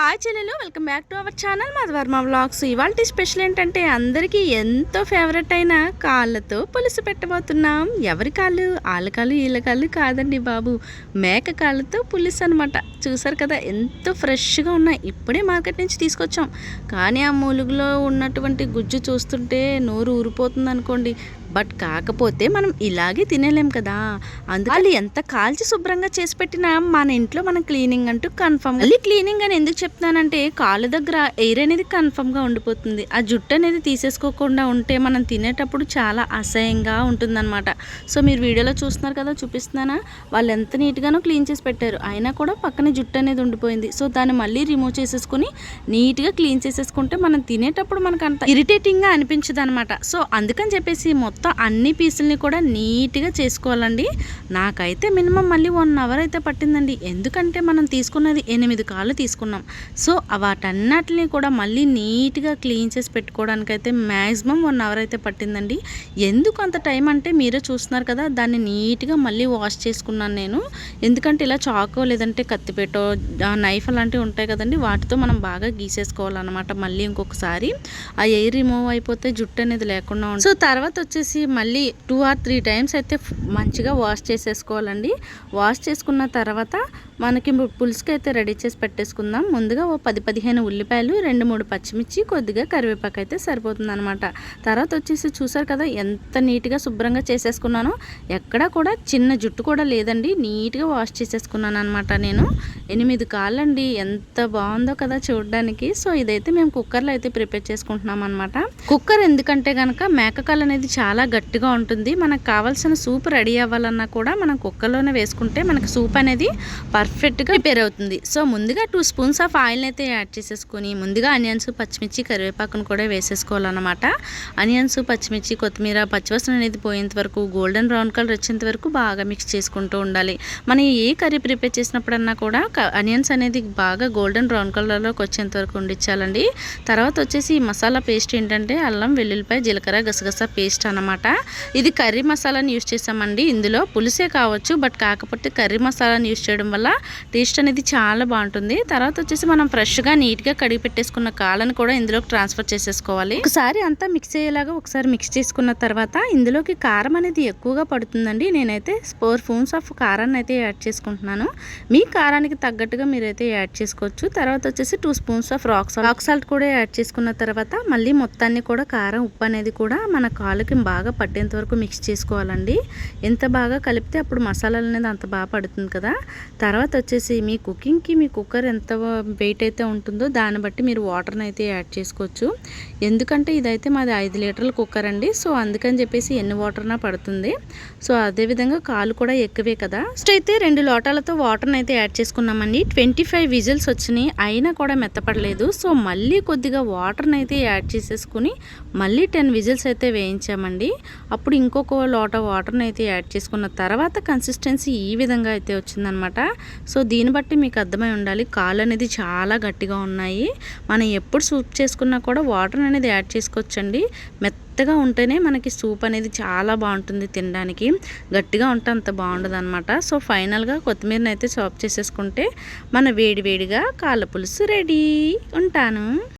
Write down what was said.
Hi చెల్లెలు welcome back to our channel మాది Varma vlogs. ఇవాళ స్పెషల్ ఏంటంటే అందరికీ ఎంతో ఫేవరెట్ అయిన కాళ్ళతో పులుసు పెట్టబోతున్నాం. ఎవరి కాళ్ళు? వాళ్ళ కాళ్ళు వీళ్ళ కాళ్ళు కాదండి బాబు. మేక కాళ్ళతో పులుసు అనమాట చూసారు కదా ఎంతో ఫ్రెష్గా ఉన్నాయి. ఇప్పుడే మార్కెట్ నుంచి తీసుకొచ్చాం. కానీ ఆ మూలుగులో ఉన్నటువంటి గుజ్జు చూస్తుంటే నోరు ఊరిపోతుంది అనుకోండి బట్ కాకపోతే మనం ఇలాగే తినేలేం కదా. అందుకే వాళ్ళు ఎంత కాల్చి శుభ్రంగా చేసి పెట్టినా మన ఇంట్లో మనం క్లీనింగ్ అంటూ కన్ఫర్మ్ మళ్ళీ క్లీనింగ్ అని ఎందుకు చెప్తున్నానంటే కాళ్ళ దగ్గర ఎయిర్ అనేది కన్ఫర్మ్గా ఉండిపోతుంది. ఆ జుట్టు అనేది తీసేసుకోకుండా ఉంటే మనం తినేటప్పుడు చాలా అసహ్యంగా ఉంటుందన్నమాట. సో మీరు వీడియోలో చూస్తున్నారు కదా చూపిస్తున్నానా? వాళ్ళు ఎంత నీట్గానో క్లీన్ చేసి పెట్టారు. అయినా కూడా పక్కన జుట్టు అనేది ఉండిపోయింది. సో దాన్ని మళ్ళీ రిమూవ్ చేసేసుకుని నీట్గా క్లీన్ చేసేసుకుంటే మనం తినేటప్పుడు మనకు అంత ఇరిటేటింగ్గా అనిపించదు అనమాట సో అందుకని చెప్పేసి మొత్తం అన్ని పీసుల్ని కూడా నీట్గా చేసుకోవాలండి. నాకైతే మినిమం మళ్ళీ వన్ అవర్ అయితే పట్టిందండి. ఎందుకంటే మనం తీసుకున్నది ఎనిమిది కాళ్ళు తీసుకున్నాం. సో వాటన్నిటిని కూడా మళ్ళీ నీట్గా క్లీన్ చేసి పెట్టుకోవడానికి అయితే మ్యాక్సిమం వన్ అవర్ అయితే పట్టిందండి. ఎందుకు అంత టైం అంటే మీరే చూస్తున్నారు కదా దాన్ని నీట్గా మళ్ళీ వాష్ చేసుకున్నాను నేను. ఎందుకంటే ఇలా చాకో లేదంటే కత్తిపేటో నైఫ్ అలాంటివి ఉంటాయి కదండి వాటితో మనం బాగా గీసేసుకోవాలన్నమాట మళ్ళీ ఇంకొకసారి. ఆ ఎయిర్ రిమూవ్ అయిపోతే జుట్టు అనేది లేకుండా ఉంటుంది సో తర్వాత వచ్చేసి మళ్ళీ టూ ఆర్ త్రీ టైమ్స్ అయితే మంచిగా వాష్ చేసేసుకోవాలండి. వాష్ చేసుకున్న తర్వాత మనకి పులుసుకి అయితే రెడీ చేసి పెట్టేసుకుందాం. ముందుగా ఓ పది పదిహేను ఉల్లిపాయలు రెండు మూడు పచ్చిమిర్చి కొద్దిగా కరివేపాకు అయితే సరిపోతుంది అనమాట తర్వాత వచ్చేసి చూసారు కదా ఎంత నీట్గా శుభ్రంగా చేసేసుకున్నానో. ఎక్కడా కూడా చిన్న జుట్టు కూడా లేదండి. నీట్గా వాష్ చేసేసుకున్నాను అనమాట నేను. ఎనిమిది కాళ్ళండి ఎంత బాగుందో కదా చూడడానికి. సో ఇదైతే మేము కుక్కర్లో అయితే ప్రిపేర్ చేసుకుంటున్నాం అనమాట కుక్కర్ ఎందుకంటే కనుక మేకకాలు అనేది చాలా గట్టిగా ఉంటుంది. మనకు కావాల్సిన సూప్ రెడీ అవ్వాలన్నా కూడా మనం కుక్కర్లోనే వేసుకుంటే మనకు సూప్ అనేది పర్ఫెక్ట్గా ప్రిపేర్ అవుతుంది. సో ముందుగా టూ స్పూన్స్ ఆఫ్ ఆయిల్ని అయితే యాడ్ చేసేసుకొని ముందుగా ఆనియన్స్ పచ్చిమిర్చి కరివేపాకును కూడా వేసేసుకోవాలన్నమాట. ఆనియన్స్ పచ్చిమిర్చి కొత్తిమీర పచ్చివసన అనేది పోయేంత వరకు గోల్డెన్ బ్రౌన్ కలర్ వచ్చేంత వరకు బాగా మిక్స్ చేసుకుంటూ ఉండాలి. మనం ఏ కర్రీ ప్రిపేర్ చేసినప్పుడన్నా కూడా ఆనియన్స్ అనేది బాగా గోల్డెన్ బ్రౌన్ కలర్లోకి వచ్చేంత వరకు ఉండించాలండి తర్వాత వచ్చేసి ఈ మసాలా పేస్ట్ ఏంటంటే అల్లం వెల్లుల్లిపాయ జీలకర్ర గసగస పేస్ట్ అనమాట ఇది కర్రీ మసాలాని యూజ్ చేసామండి ఇందులో పులిసే కావచ్చు బట్ కాకపోతే కర్రీ మసాలాని యూజ్ చేయడం వల్ల టేస్ట్ అనేది చాలా బాగుంటుంది. తర్వాత వచ్చేసి మనం ఫ్రెష్గా నీట్గా కడిగి పెట్టేసుకున్న కాళ్ళని కూడా ఇందులోకి ట్రాన్స్ఫర్ చేసేసుకోవాలి. ఒకసారి అంతా మిక్స్ అయ్యేలాగా ఒకసారి మిక్స్ చేసుకున్న తర్వాత ఇందులోకి కారం అనేది ఎక్కువగా పడుతుందండి. నేనైతే ఫోర్ స్పూన్స్ ఆఫ్ కారాన్ని అయితే యాడ్ చేసుకుంటున్నాను. మీ కారానికి తగ్గట్టుగా మీరైతే యాడ్ చేసుకోవచ్చు. తర్వాత వచ్చేసి two spoons of rock salt. Rock salt కూడా యాడ్ చేసుకున్న తర్వాత మళ్ళీ మొత్తాన్ని కూడా కారం ఉప్పు అనేది కూడా మన కాళ్ళకి బాగా పట్టేంత వరకు మిక్స్ చేసుకోవాలండి. ఎంత బాగా కలిపితే అప్పుడు మసాలాలు అనేది అంత బాగా పడుతుంది కదా. తర్వాత తర్వాత వచ్చేసి మీ కుకింగ్కి మీ కుక్కర్ ఎంత వెయిట్ అయితే ఉంటుందో దాన్ని బట్టి మీరు వాటర్ని అయితే యాడ్ చేసుకోవచ్చు. ఎందుకంటే ఇదైతే మాది ఐదు లీటర్ల కుక్కర్ అండి. సో అందుకని చెప్పేసి ఎన్ని వాటర్నా పడుతుంది. సో అదేవిధంగా కాలు కూడా ఎక్కువే కదా. ఫస్ట్ అయితే రెండు లోటాలతో వాటర్ని అయితే యాడ్ చేసుకున్నామండి. ట్వంటీ ఫైవ్ విజిల్స్ వచ్చినాయి. అయినా కూడా మెత్తపడలేదు. సో మళ్ళీ కొద్దిగా వాటర్ని అయితే యాడ్ చేసేసుకుని మళ్ళీ టెన్ విజిల్స్ అయితే వేయించామండి. అప్పుడు ఇంకొక లోట వాటర్ని అయితే యాడ్ చేసుకున్న తర్వాత కన్సిస్టెన్సీ ఈ విధంగా అయితే వచ్చిందనమాట. సో దీన్ని బట్టి మీకు అర్థమై ఉండాలి. కాళ్ళు అనేది చాలా గట్టిగా ఉన్నాయి. మనం ఎప్పుడు సూప్ చేసుకున్నా కూడా వాటర్ అనేది యాడ్ చేసుకోవచ్చండి. మెత్తగా ఉంటేనే మనకి సూప్ అనేది చాలా బాగుంటుంది తినడానికి. గట్టిగా ఉంటే అంత బాగుండదు అనమాట సో ఫైనల్గా కొత్తిమీరని అయితే చాప్ చేసేసుకుంటే మన వేడి వేడిగా కాళ్ళ పులుసు రెడీ. ఉంటాను.